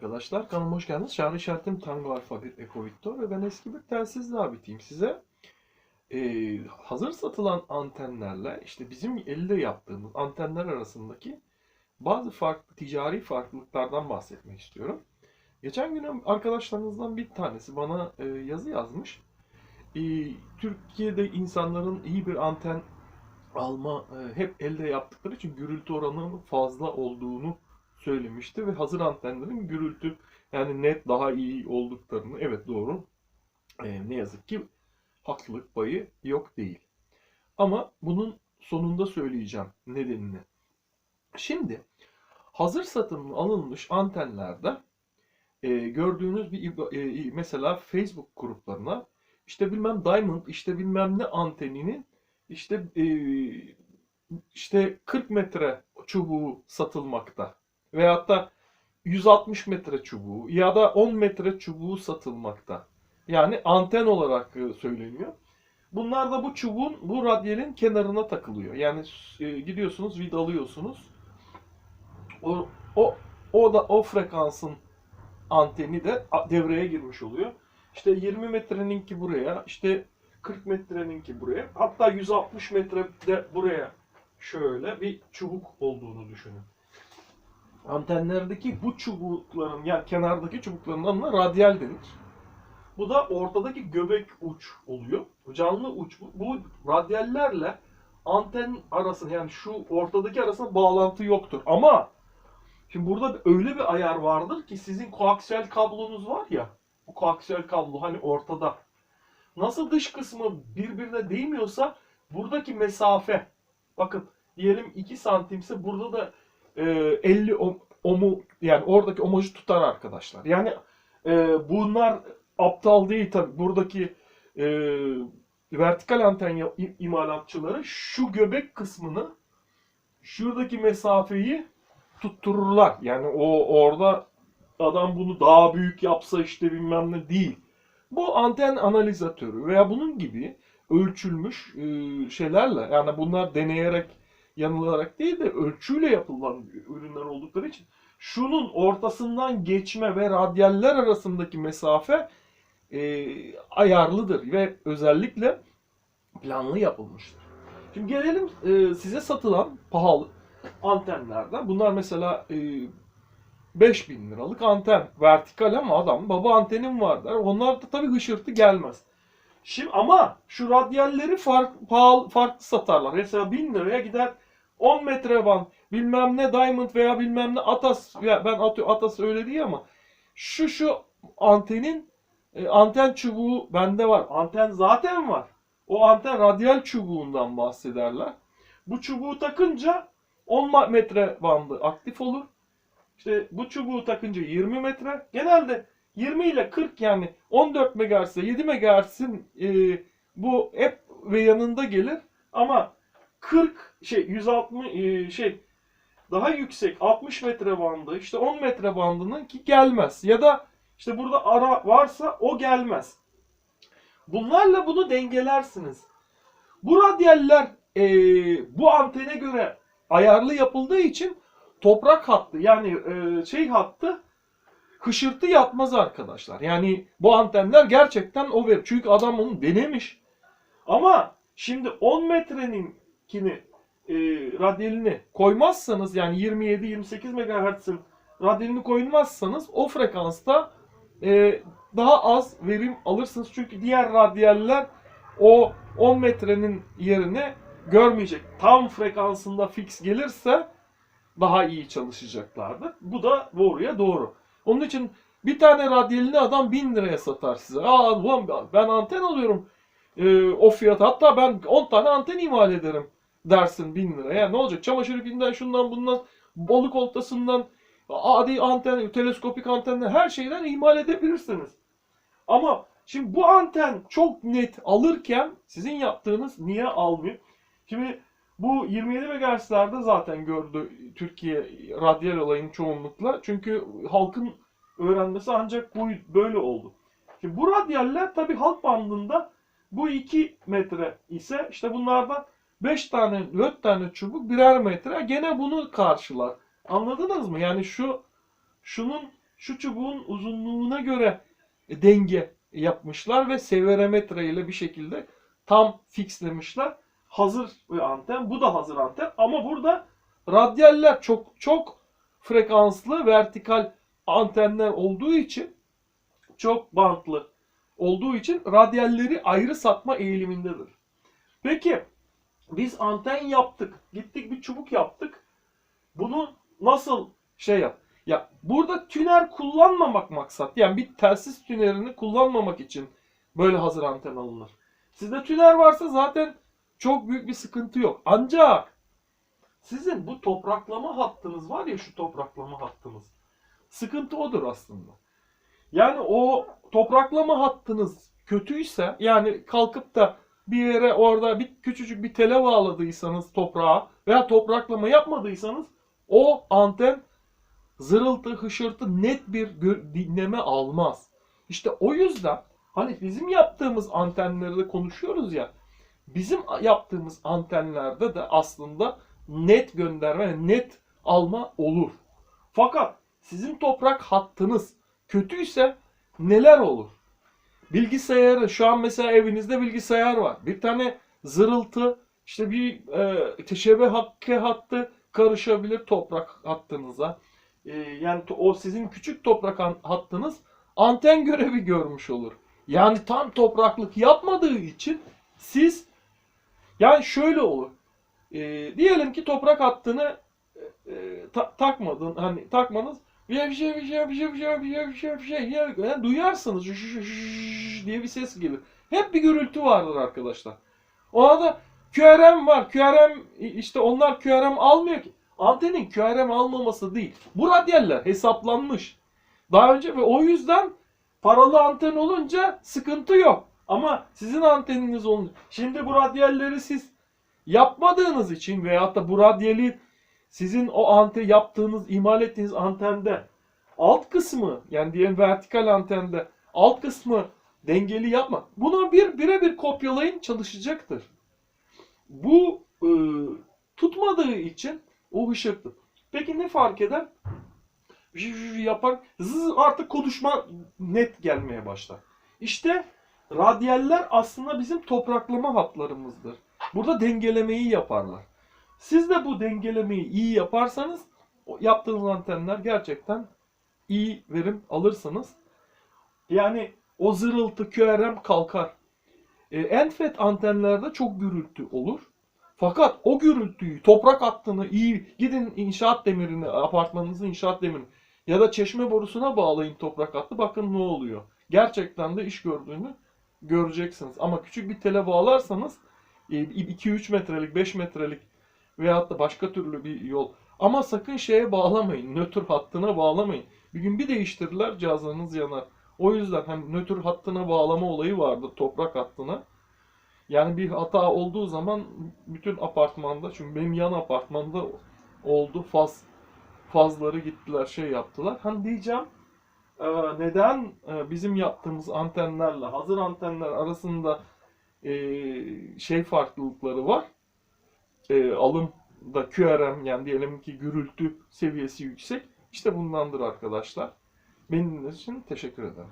arkadaşlar. Kanalıma hoş geldiniz. Çağrı işaretim Tango Alfa 1 Eko Victor ve ben eski bir telsiz abitiyim size. Ee, hazır satılan antenlerle işte bizim elde yaptığımız antenler arasındaki bazı farklı ticari farklılıklardan bahsetmek istiyorum. Geçen gün arkadaşlarınızdan bir tanesi bana e, yazı yazmış. Ee, Türkiye'de insanların iyi bir anten alma e, hep elde yaptıkları için gürültü oranının fazla olduğunu söylemişti ve hazır antenlerin gürültü yani net daha iyi olduklarını evet doğru Ee, ne yazık ki haklılık payı yok değil. Ama bunun sonunda söyleyeceğim nedenini. Şimdi hazır satın alınmış antenlerde e, gördüğünüz bir e, mesela Facebook gruplarına işte bilmem Diamond işte bilmem ne anteninin işte e, işte 40 metre çubuğu satılmakta. Veyahut da 160 metre çubuğu ya da 10 metre çubuğu satılmakta. Yani anten olarak e, söyleniyor. Bunlar da bu çubuğun, bu radyelin kenarına takılıyor. Yani e, gidiyorsunuz, vidalıyorsunuz. O, o, o da o frekansın anteni de devreye girmiş oluyor. İşte 20 metreninki buraya, işte 40 metreninki buraya, hatta 160 metre de buraya şöyle bir çubuk olduğunu düşünün. Antenlerdeki bu çubukların yani kenardaki çubukların adına radyal denir. Bu da ortadaki göbek uç oluyor. Canlı uç bu. Bu radyallerle anten arasında yani şu ortadaki arasında bağlantı yoktur. Ama şimdi burada öyle bir ayar vardır ki sizin koaksiyel kablonuz var ya. Bu koaksiyel kablo hani ortada. Nasıl dış kısmı birbirine değmiyorsa buradaki mesafe bakın diyelim 2 santimse burada da e, 50 om- omu yani oradaki omajı tutar arkadaşlar. Yani e, bunlar aptal değil tabi. Buradaki e, vertikal anten imalatçıları şu göbek kısmını şuradaki mesafeyi tuttururlar. Yani o orada adam bunu daha büyük yapsa işte bilmem ne değil. Bu anten analizatörü veya bunun gibi ölçülmüş e, şeylerle yani bunlar deneyerek yanılarak değil de ölçüyle yapılan ürünler oldukları için şunun ortasından geçme ve radyaller arasındaki mesafe e, ayarlıdır ve özellikle planlı yapılmıştır. Şimdi gelelim e, size satılan pahalı antenlerden. Bunlar mesela e, 5000 liralık anten. Vertikal ama adam baba antenim var der. Onlar da tabii hışırtı gelmez. Şimdi ama şu radyalleri fark, pahalı, farklı satarlar. Mesela 1000 liraya gider 10 metre band bilmem ne Diamond veya bilmem ne Atas ya ben atıyor Atas öyle değil ama şu şu antenin e, anten çubuğu bende var. Anten zaten var. O anten radyal çubuğundan bahsederler. Bu çubuğu takınca 10 ma- metre bandı aktif olur. İşte bu çubuğu takınca 20 metre. Genelde 20 ile 40 yani 14 MHz ile 7 MHz'in e, bu hep ve yanında gelir. Ama 40 şey 160 e, şey daha yüksek 60 metre bandı işte 10 metre bandının ki gelmez. Ya da işte burada ara varsa o gelmez. Bunlarla bunu dengelersiniz. Bu radyaller e, bu antene göre ayarlı yapıldığı için toprak hattı yani e, şey hattı hışırtı yapmaz arkadaşlar. Yani bu antenler gerçekten o verir. Çünkü adam onu denemiş. Ama şimdi 10 metreninkini e, radyalini koymazsanız yani 27-28 MHz'in radyalini koymazsanız o frekansta e, daha az verim alırsınız. Çünkü diğer radyaller o 10 metrenin yerine görmeyecek. Tam frekansında fix gelirse daha iyi çalışacaklardı. Bu da doğruya doğru. Onun için bir tane radyalini adam 1000 liraya satar size. Aa ulan ben anten alıyorum e, o fiyata. Hatta ben 10 tane anten imal ederim dersin 1000 liraya. Ne olacak? Çamaşır ipinden şundan bundan balık oltasından adi anten, teleskopik antenler her şeyden imal edebilirsiniz. Ama şimdi bu anten çok net alırken sizin yaptığınız niye almıyor? Şimdi bu 27 MHz'lerde zaten gördü Türkiye radyal olayını çoğunlukla. Çünkü halkın öğrenmesi ancak bu böyle oldu. Şimdi bu radyaller tabi halk bandında bu 2 metre ise işte bunlardan 5 tane 4 tane çubuk birer metre gene bunu karşılar. Anladınız mı? Yani şu şunun şu çubuğun uzunluğuna göre denge yapmışlar ve severometre ile bir şekilde tam fixlemişler. Hazır bir anten. Bu da hazır anten ama burada radyaller çok çok frekanslı vertikal antenler olduğu için çok bantlı olduğu için radyalleri ayrı satma eğilimindedir. Peki biz anten yaptık. Gittik bir çubuk yaptık. Bunu nasıl şey yap? Ya burada tüner kullanmamak maksat. Yani bir telsiz tünerini kullanmamak için böyle hazır anten alınır. Sizde tüner varsa zaten çok büyük bir sıkıntı yok. Ancak sizin bu topraklama hattınız var ya şu topraklama hattınız. Sıkıntı odur aslında. Yani o topraklama hattınız kötüyse yani kalkıp da bir yere orada bir küçücük bir tele bağladıysanız toprağa veya topraklama yapmadıysanız o anten zırıltı, hışırtı net bir dinleme almaz. İşte o yüzden hani bizim yaptığımız antenlerde konuşuyoruz ya bizim yaptığımız antenlerde de aslında net gönderme, net alma olur. Fakat sizin toprak hattınız kötüyse neler olur? Bilgisayarı şu an mesela evinizde bilgisayar var. Bir tane zırıltı işte bir e, teşebe hakkı hattı karışabilir toprak hattınıza. E, yani o sizin küçük toprak hattınız anten görevi görmüş olur. Yani tam topraklık yapmadığı için siz yani şöyle olur. E, diyelim ki toprak hattını e, e ta, takmadın hani takmanız bir şey bir şey bir şey bir şey yani duyarsınız şu, şu, şu, diye bir ses gibi. Hep bir gürültü vardır arkadaşlar. O anda QRM var. QRM işte onlar QRM almıyor ki. Antenin QRM almaması değil. Bu radyaller hesaplanmış. Daha önce ve o yüzden paralı anten olunca sıkıntı yok. Ama sizin anteniniz olunca. Şimdi bu radyalleri siz yapmadığınız için veyahut da bu radyali sizin o anten yaptığınız, imal ettiğiniz antende alt kısmı yani diyelim vertikal antende alt kısmı dengeli yapma. Bunu bir birebir kopyalayın çalışacaktır. Bu e, tutmadığı için o hışırtı. Peki ne fark eder? Yapar. Zız artık konuşma net gelmeye başlar. İşte radyaller aslında bizim topraklama hatlarımızdır. Burada dengelemeyi yaparlar. Siz de bu dengelemeyi iyi yaparsanız yaptığınız antenler gerçekten iyi verim alırsınız. Yani o zırıltı QRM kalkar. E, enfet antenlerde çok gürültü olur. Fakat o gürültüyü, toprak hattını iyi gidin inşaat demirini, apartmanınızın inşaat demirini ya da çeşme borusuna bağlayın toprak hattı bakın ne oluyor. Gerçekten de iş gördüğünü göreceksiniz. Ama küçük bir tele bağlarsanız 2-3 metrelik, 5 metrelik veyahut da başka türlü bir yol. Ama sakın şeye bağlamayın. Nötr hattına bağlamayın. Bir gün bir değiştirirler cihazlarınız yanar. O yüzden hem nötr hattına bağlama olayı vardır toprak hattına. Yani bir hata olduğu zaman bütün apartmanda çünkü benim yan apartmanda oldu faz fazları gittiler şey yaptılar. Hani diyeceğim e, neden e, bizim yaptığımız antenlerle hazır antenler arasında e, şey farklılıkları var. E, alımda QRM yani diyelim ki gürültü seviyesi yüksek. İşte bundandır arkadaşlar. Benim için teşekkür ederim.